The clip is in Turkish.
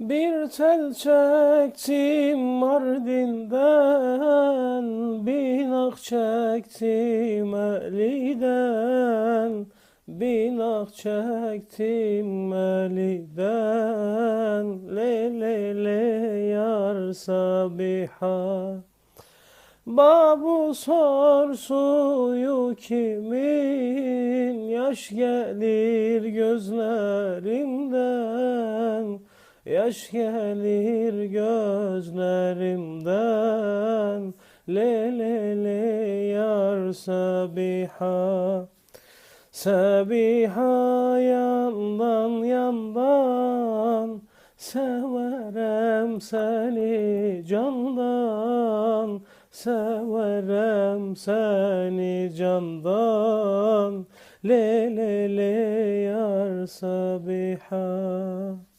Bir tel çektim Mardin'den, binak çektim Eli'den, binak çektim Eli'den, le le le yar Sabiha. Babu sor suyu kimin, yaş gelir gözlerimden. Yaş gelir gözlerimden Le le yar Sabiha. Sabiha yandan yandan Severem seni candan. Severem seni candan Le le le yar Sabiha